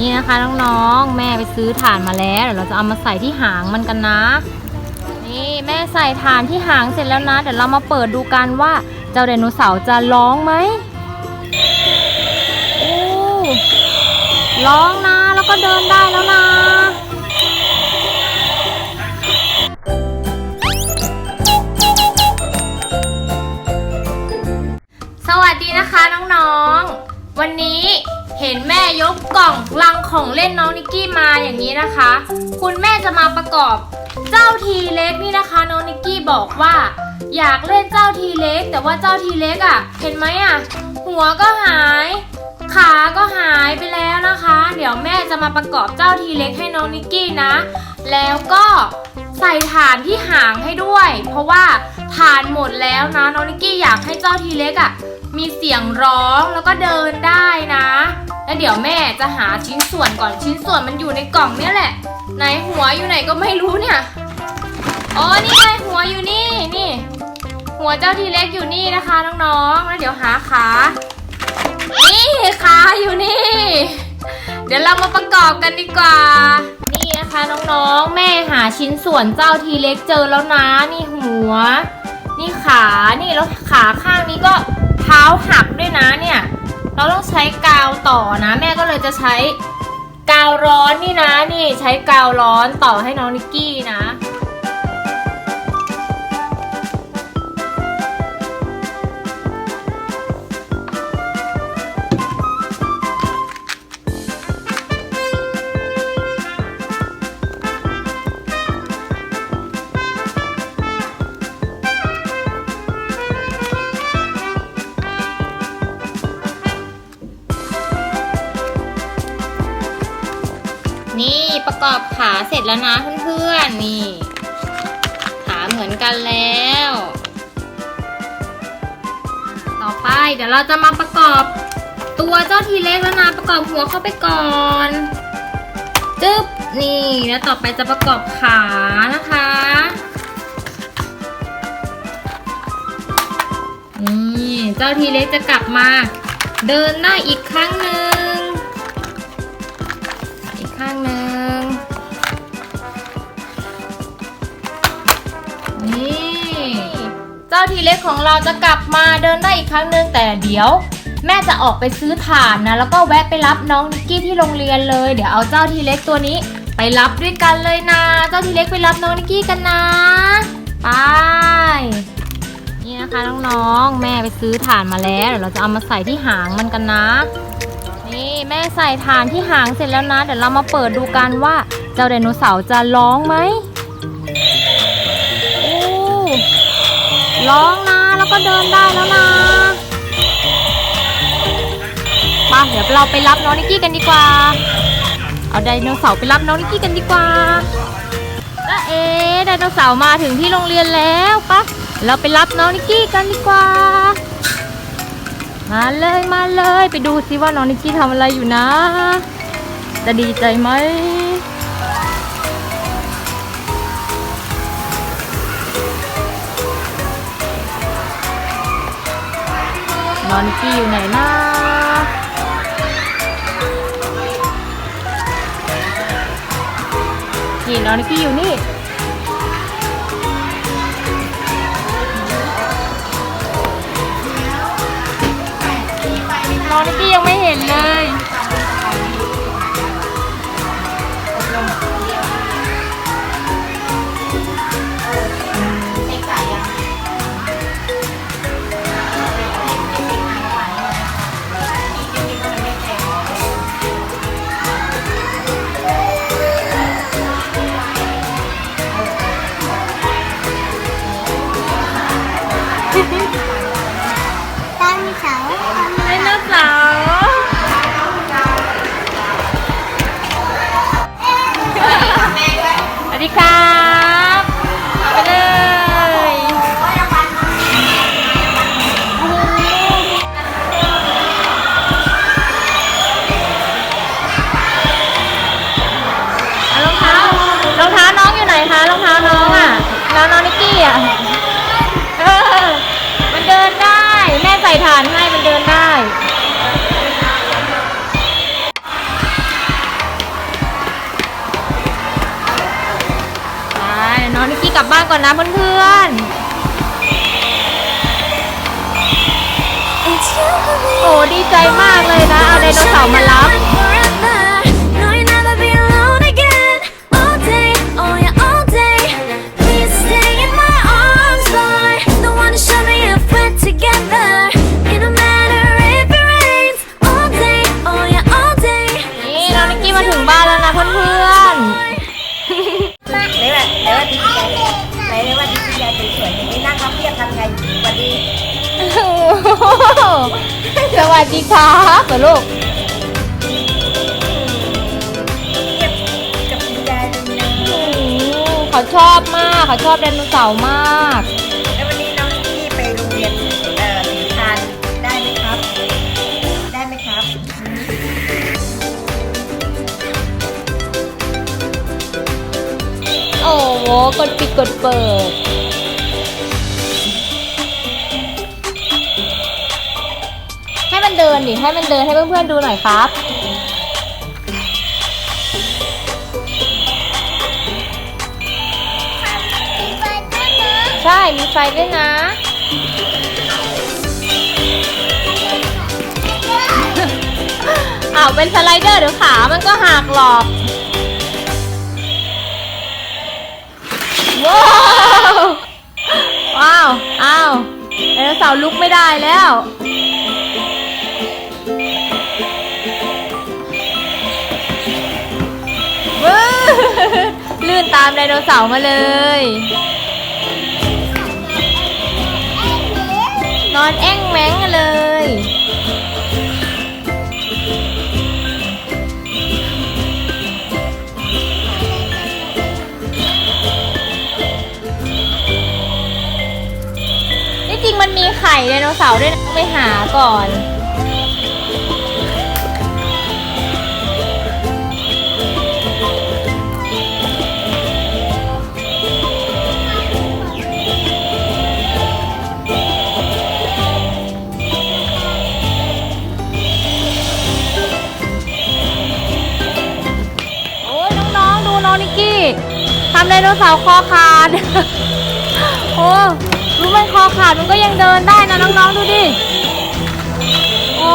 นี่นะคะน้องๆ แม่ไปซื้อถ่านมาแล้วเดี๋ยวเราจะเอามาใส่ที่หางมันกันนะ นี่แม่ใส่ถ่านที่หางเสร็จแล้วนะ เดี๋ยวเรามาเปิดดูกันว่าเจ้าไดโนเสาร์จะร้องไหมโอ้ร้องนะแล้วก็เดินได้แล้วนะ นแม่ยกกล่องลังของเล่นน้องนิกกี้มาอย่างนี้นะคะ คุณแม่จะมาประกอบเจ้าทีเล็กนี่นะคะ น้องนิกกี้บอกว่า อยากเล่นเจ้าทีเล็ก แต่ว่าเจ้าทีเล็กอะ่ะ เห็นไหมอะ่ะ หัวก็หาย ขาก็หายไปแล้วนะคะ เดี๋ยวแม่จะมาประกอบเจ้าทีเล็กให้น้องนิกกี้นะ แล้วก็ใส่ฐานที่หางให้ด้วย เพราะว่าฐานหมดแล้วนะน้องนิกกี้อยากให้เจ้าทีเล็กอะ่ะมีเสียงร้องแล้วก็เดินได้นะ แล้วเดี๋ยวแม่จะหาชิ้นส่วนก่อนชิ้นส่วนมันอยู่ในกล่องเนี่ยแหละ ไหนหัวอยู่ไหนก็ไม่รู้เนี่ยอ๋อนี่ไงหัวอยู่นี่นี่ หัวเจ้าทีเล็กอยู่นี่นะคะน้องๆแล้วเดี๋ยวหาขานี่ขาอยู่นี่ เดี๋ยวเรามาประกอบกันดีกว่า นี่นะคะน้องๆแม่หาชิ้นส่วนเจ้าทีเล็กเจอแล้วนะนี่หัว นี่ขานี่แล้วขาข้างนี้ก็เท้าหักด้วยนะเนี่ย เราต้องใช้กาวต่อนะ แม่ก็เลยจะใช้กาวร้อนนี่นะ นี่ใช้กาวร้อนต่อให้น้องนิกกี้นะ เสร็จแล้วนะเพื่อนๆนี่ ขาเหมือนกันแล้ว ต่อไปเดี๋ยวเราจะมาประกอบตัวเจ้าทีเล็กแล้วนะประกอบหัวเข้าไปก่อนจึ๊บนี่แล้วต่อไปจะประกอบขานะคะนี่เจ้าทีเล็กจะกลับมา เดินได้อีกครั้งหนึ่ง จ้าทีเล็กของเราจะกลับมาเดินได้อีกครั้งหนึ่งแต่เดี๋ยว แม่จะออกไปซื้อถ่านนะ แล้วก็แวะไปรับน้องนิกกี้ที่โรงเรียนเลย เดี๋ยวเอาเจ้าทีเล็กตัวนี้ ไปรับด้วยกันเลยนะ เจ้าทีเล็กไปรับน้องนิกกี้กันนะไปนี่นะคะน้องๆแม่ไปซื้อถ่านมาแล้วเดี๋ยวเราจะเอามาใส่ที่หางมันกันนะนี่แม่ใส่ฐานที่หางเสร็จแล้วนะ เดี๋ยวเรามาเปิดดูกันว่าเจ้าไดโนเสาร์จะร้องไหม ร้องนะ แล้วก็เดินได้แล้วนะไปเดี๋ยวเราไปรับน้องนิกกี้กันดีกว่า เอาไดโนเสาร์ไปรับน้องนิกกี้กันดีกว่าแล้วเอ๊ไดโนเสาร์มาถึงที่โรงเรียนแล้วปะเราไปรับน้องนิกกี้กันดีกว่า มาเลยมาเลย ไปดูซิว่าน้องนิกกี้ทำอะไรอยู่นะ จะดีใจไหม นอนกี้อยู่ไหนนะนี่นอนกี้อยู่นี่ อนนะเพื่อนๆโอ้ดีใจมากเลยนะ เอาไดโนเสาร์มารับ สวัสดีครับเหรอลูกเรียกกับคุณยายเลยนะอืมเขาชอบมากเขาชอบไดโนเสาร์มาก แล้ววันนี้น้องที่ไปโรงเรียนเอ่อสีทานได้ไหมครับ ได้ไหมครับ โอ้โหกดปิดกดเปิด ดินดิให้มันเดินให้เพื่อนๆดูหน่อยครับ ใช่มีไฟด้วยนะ อ้าวเป็นสไลเดอร์เดี๋ยวขา มันก็หักหรอกว้าวว้าวอ้าวไดโนเสาร์ลุกไม่ได้แล้วว้ ลื่นตามไดโนเสาร์มาเลย นอนแอ้งแม้งเลยที่จริงมันมีไข่ไดโนเสาร์ด้วยนะไปหาก่อน ไดโนเสาร์คอขาด โอ้รู้มันคอขาดมันก็ยังเดินได้นะน้องๆดูดิ โอ้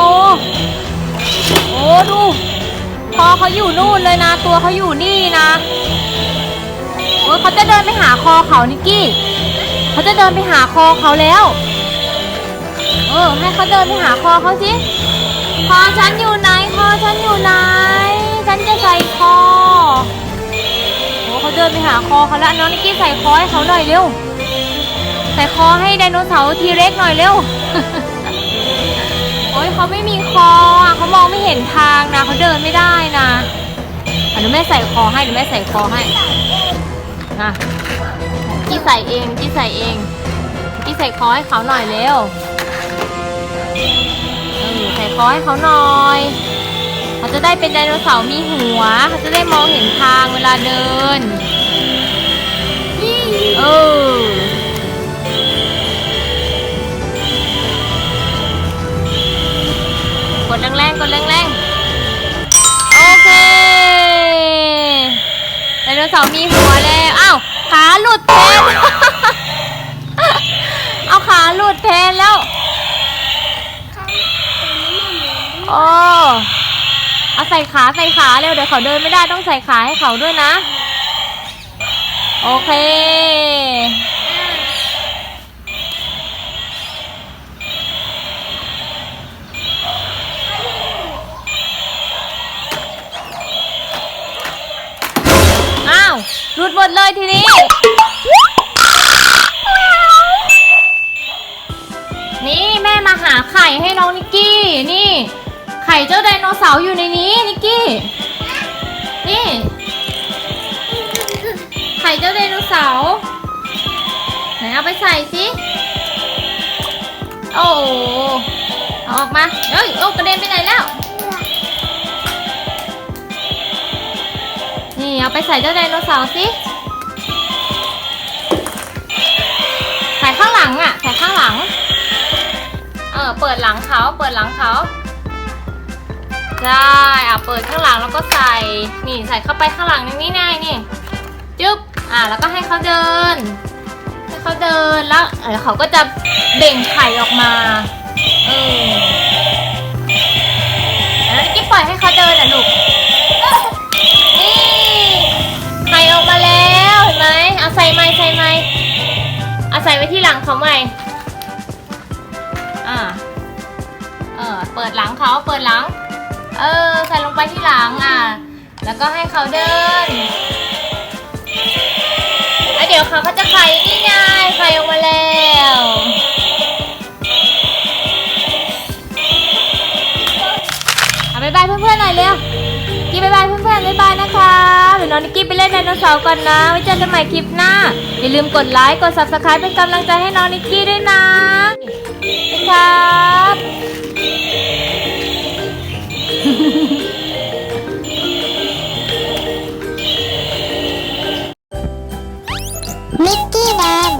โอ้ดูคอเขาอยู่นู่นเลยนะ ตัวเขาอยู่นี่นะโอ้เขาจะเดินไปหาคอเขานิกกี้ เขาจะเดินไปหาคอเขาแล้ว เออให้เขาเดินไปหาคอเขาสิคอฉันอยู่ไหนคอฉันอยู่ไหน ดินไปหาคอเขาแล้วน้องนิกกี้ใส่คอให้เขาหน่อยเร็ว ใส่คอให้ไดโนเสาร์ทีเร็กหน่อยเร็ว โอ้ยเขาไม่มีคออะเขามองไม่เห็นทางนะเขาเดินไม่ได้นะอะเดี๋ยวแม่ใส่คอให้เดี๋ยวแม่ใส่คอให้นะกี้ใส่เองกี้ใส่เองกี้ใส่คอให้เขาหน่อยเร็วใส่คอให้เขาหน่อยเขาจะได้เป็นไดโนเสาร์มีหัว เขาจะได้มองเห็นทางเวลาเดิน เออกดแรงๆกดแรงๆ โอเคไดโนเสาร์มีหัวแล้ว อ้าว ขาหลุดแทน เอาขาหลุดแทนแล้ว โอ้เอาใส่ขาใส่ขาเร็ว เดี๋ยวเขาเดินไม่ได้ต้องใส่ขาให้เขาด้วยนะ โอเค มดเลยทีนี้ นี่แม่มาหาไข่ให้น้องนิกกี้ นี่ ไข่เจ้าไดโนเสาร์อยู่ในนี้นิกกี้ นี่ ไข่เจ้าไดโนเสาร์ไหนเอาไปใส่สิ โอ้เอาออกมาเอ้ย โอ้กระเด็นไปไหนแล้ว นี่เอาไปใส่เจ้าไดโนเสาร์สิ อะใส่ข้างหลัง เออเปิดหลังเขาเปิดหลังเขาใช่อะเปิดข้างหลังแล้วก็ใส่นี่ใส่เข้าไปข้างหลังนี่นี่นี่จึ๊บอ่าแล้วก็ให้เขาเดินให้เขาเดินแล้วเออเขาก็จะเบ่งไข่ออกมาเออแล้วกี่ปล่อยให้เขาเดินอะลูกนี่ไข่ออกมาแล้วเห็นไหมเอาใส่ไม้ใส่ไม้ ใส่ไว้ที่หลังเขาใหม่อ่าเออเปิดหลังเขาเปิดหลัง เออ ใส่ลงไปที่หลังอะ แล้วก็ให้เขาเดินแล้วเดี๋ยวเขาก็จะไข่นี่ไงไข่ออกมาแล้วเอาบายบายเพื่อนๆหน่อยเร็ว กิ๊บายบายเพื่อนๆบายบายนะคะเดี๋ยวน้องนิกกี้ไปเล่นไดโนเสาร์ก่อนนะ ไว้เจอกันใหม่คลิปหน้า อย่าลืมกดไลค์ กด subscribe เป็นกำลังใจให้น้องนิกกี้ด้วยนะไปครับมิกกี้แมน